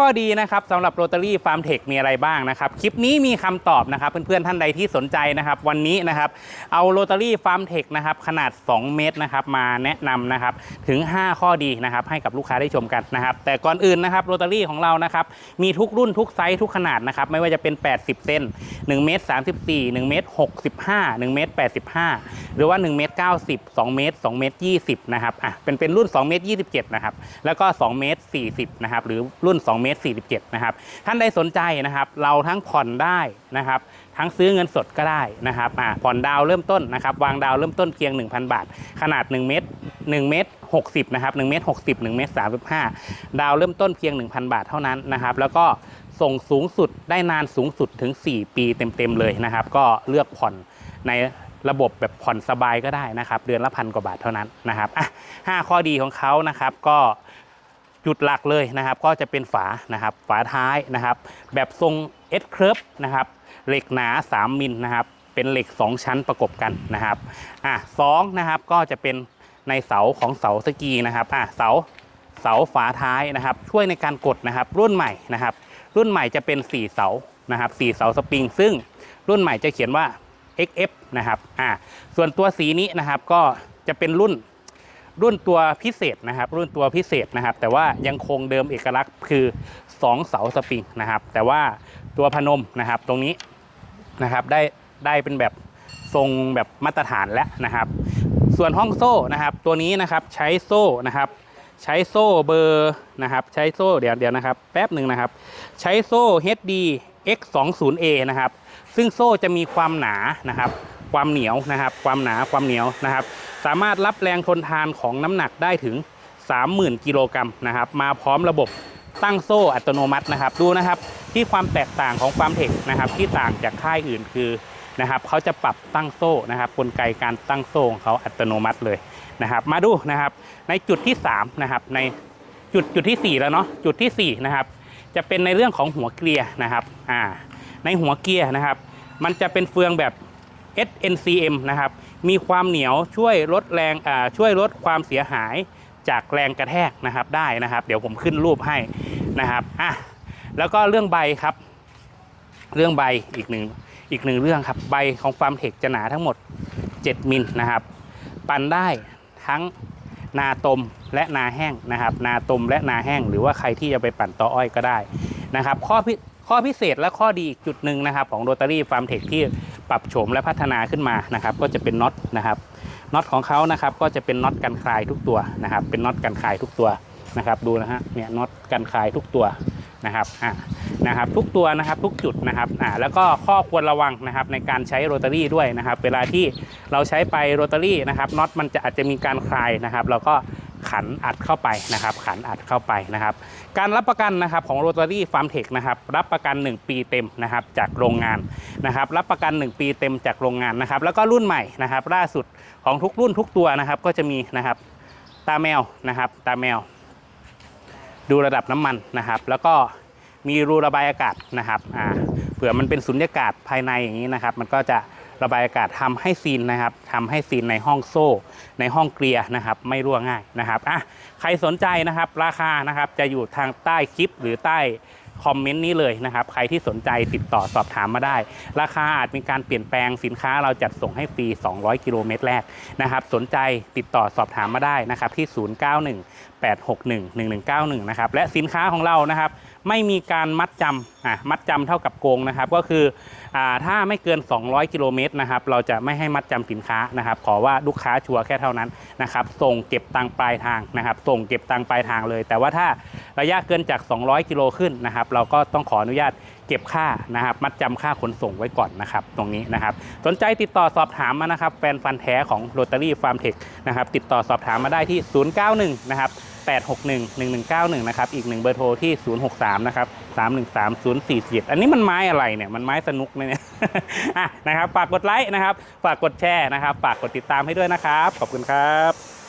ข้อดีนะครับสำหรับโรตารี่ฟาร์มเทคมีอะไรบ้างนะครับ คลิปนี้มีคำตอบนะครับ เพื่อนๆท่านใดที่สนใจนะครับ วันนี้นะครับเอาโรตารี่ฟาร์มเทคนะครับขนาด 2 เมตรนะครับมาแนะนำนะครับถึง 5 ข้อดีนะครับให้กับลูกค้าได้ชมกันนะครับ แต่ก่อนอื่นนะครับโรตารี่ของเรานะครับมีทุกรุ่นทุกไซส์ทุกขนาดนะครับไม่ว่าจะเป็น 80 เซน1เมตร34 1เมตร65 1เมตร85 หรือว่า 1 เมตร90 2 เมตร 2 เมตร 20นะครับอะเป็นเป็นรุ่น 2 เมตร 27 นะครับแล้วก็ 2 เมตร 40 นะครับหรือรุ่น 2เมตร47นะครับท่านใดสนใจนะครับ เราทั้งผ่อนได้นะครับ ทั้งซื้อเงินสดก็ได้นะครับผ่อนดาวเริ่มต้นนะครับวางดาวเริ่มต้นเพียง 1,000 บาท ขนาด 1 เมตร 1 เมตร60นะครับ1เมตร60 1เมตร35 ดาวเริ่มต้นเพียง 1,000 บาทเท่านั้นนะครับแล้วก็ส่งสูงสุดได้นานสูงสุดถึง 4 ปีเต็มๆเลยนะครับ ก็เลือกผ่อนในระบบแบบผ่อนสบายก็ได้นะครับ เดือนละพันกว่าบาทเท่านั้นนะครับอะห้าข้อดีของเขานะครับ ก็ จุดหลักเลยนะครับ ก็จะเป็นฝานะครับฝาท้ายนะครับ แบบทรง S curve นะครับเหล็กหนา 3 มิลนะครับเป็นเหล็ก 2 ชั้นประกบกันนะครับอะสองนะครับก็จะเป็นในเสาของเสาสกีนะครับอะเสาเสาฝาท้ายนะครับ ช่วยในการกดนะครับ รุ่นใหม่นะครับ รุ่นใหม่จะเป็น 4 เสานะครับ4เสาสปริง ซึ่งรุ่นใหม่จะเขียนว่า XF นะครับอ่าส่วนตัวสีนี้นะครับก็จะเป็นรุ่น รุ่นตัวพิเศษนะครับ รุ่นตัวพิเศษนะครับ แต่ว่ายังคงเดิมเอกลักษณ์คือ 2 เสาสปริงนะครับ แต่ว่าตัวพนมนะครับตรงนี้นะครับได้ได้เป็นแบบทรงแบบมาตรฐานแล้วนะครับ ส่วนห้องโซ่นะครับ ตัวนี้นะครับใช้โซ่นะครับ ใช้โซ่เบอร์นะครับ ใช้โซ่เดี๋ยวเดี๋ยวนะครับ แป๊บหนึ่งนะครับ ใช้โซ่ HD X20A นะครับ ซึ่งโซ่จะมีความหนานะครับ ความเหนียวนะครับ ความหนาความเหนียวนะครับ สามารถรับแรงทนทานของน้ำหนักได้ถึง 30,000 กิโลกรัมนะครับ มาพร้อมระบบตั้งโซ่อัตโนมัตินะครับ ดูนะครับที่ความแตกต่างของความเทคนะครับ ที่ต่างจากค่ายอื่นคือนะครับเขาจะปรับตั้งโซ่นะครับ กลไกการตั้งโซ่ของเขาอัตโนมัติเลยนะครับ มาดูนะครับ ในจุดที่3นะครับในจุดจุดที่ 4 แล้วเนาะจุดที่4นะครับจะเป็นในเรื่องของหัวเกียร์นะครับอ่าในหัวเกียร์นะครับ มันจะเป็นเฟืองแบบ SNCM นะครับ มีความเหนียวช่วยลดแรงช่วยลดความเสียหายจากแรงกระแทกนะครับได้นะครับ เดี๋ยวผมขึ้นรูปให้นะครับอะแล้วก็เรื่องใบครับ เรื่องใบอีกหนึ่งอีกหนึ่งเรื่องครับ ใบของฟาร์มเทคจะหนาทั้งหมด 7 มิลนะครับ ปั่นได้ทั้งนาตมและนาแห้งนะครับ นาตมและนาแห้ง หรือว่าใครที่จะไปปั่นตออ้อยก็ได้นะครับ ข้อพิข้อพิเศษและข้อดีอีกจุดหนึ่งนะครับ ของโรตารี่ฟาร์มเทคที่ ปรับโฉมและพัฒนาขึ้นมานะครับก็จะเป็นน็อตนะครับน็อตของเขานะครับก็จะเป็นน็อตกันคลายทุกตัวนะครับ เป็นน็อตกันคลายทุกตัวนะครับดูนะฮะเนี่ยน็อตกันคลายทุกตัวนะครับอ่านะครับทุกตัวนะครับทุกจุดนะครับอ่าแล้วก็ข้อควรระวังนะครับในการใช้โรตารี่ด้วยนะครับ เวลาที่เราใช้ไปโรตารี่นะครับน็อตมันจะอาจจะมีการคลายนะครับ เราก็ ขันอัดเข้าไปนะครับ ขันอัดเข้าไปนะครับ การรับประกันนะครับของโรตารี่ฟาร์มเทคนะครับรับประกัน 1 ปีเต็มนะครับจากโรงงานนะครับ รับประกัน 1 ปีเต็มจากโรงงานนะครับ แล้วก็รุ่นใหม่นะครับ ล่าสุดของทุกรุ่นทุกตัวนะครับ ก็จะมีนะครับตาแมวนะครับ ตาแมว ดูระดับน้ำมันนะครับ แล้วก็มีรูระบายอากาศนะครับอ่าเผื่อมันเป็นสุญญากาศภายในอย่างนี้นะครับ มันก็จะ ระบายอากาศทำให้ซีนนะครับทำให้ซีนในห้องโซ่ ในห้องเกลียนะครับ ไม่รั่วง่ายนะครับอะใครสนใจนะครับ ราคานะครับจะอยู่ทางใต้คลิปหรือใต้คอมเมนต์นี้เลยนะครับ ใครที่สนใจติดต่อสอบถามมาได้ ราคาอาจมีการเปลี่ยนแปลงสินค้าเราจัดส่งให้ฟรี 200 กิโลเมตรแรกนะครับ สนใจติดต่อสอบถามมาได้นะครับที่ 091 861 1191 นะครับ และสินค้าของเรานะครับ ไม่มีการมัดจำอะมัดจำเท่ากับโกงนะครับ ก็คืออ่าถ้าไม่เกิน 200 กิโลเมตรนะครับ เราจะไม่ให้มัดจำสินค้านะครับ ขอว่าลูกค้าชัวร์แค่เท่านั้นนะครับ ส่งเก็บตังปลายทางนะครับ ส่งเก็บตังปลายทางเลย แต่ว่าถ้าระยะเกินจาก 200 กิโลขึ้นนะครับ เราก็ต้องขออนุญาตเก็บค่านะครับ มัดจำค่าขนส่งไว้ก่อนนะครับ ตรงนี้นะครับ สนใจติดต่อสอบถามมานะครับ แฟนฟันแท้ของโรตารี่ฟาร์มเทคนะครับ ติดต่อสอบถามมาได้ที่ 091 นะครับ 861 1191นะครับอีกหนึ่งเบอร์โทรที่ 063นะครับ313 047 อันนี้มันไม้อะไรเนี่ยมันไม้สนุกนะเนี่ยอะนะครับฝากกดไลค์นะครับ ฝากกดแชร์นะครับ ฝากกดติดตามให้ด้วยนะครับ ขอบคุณครับ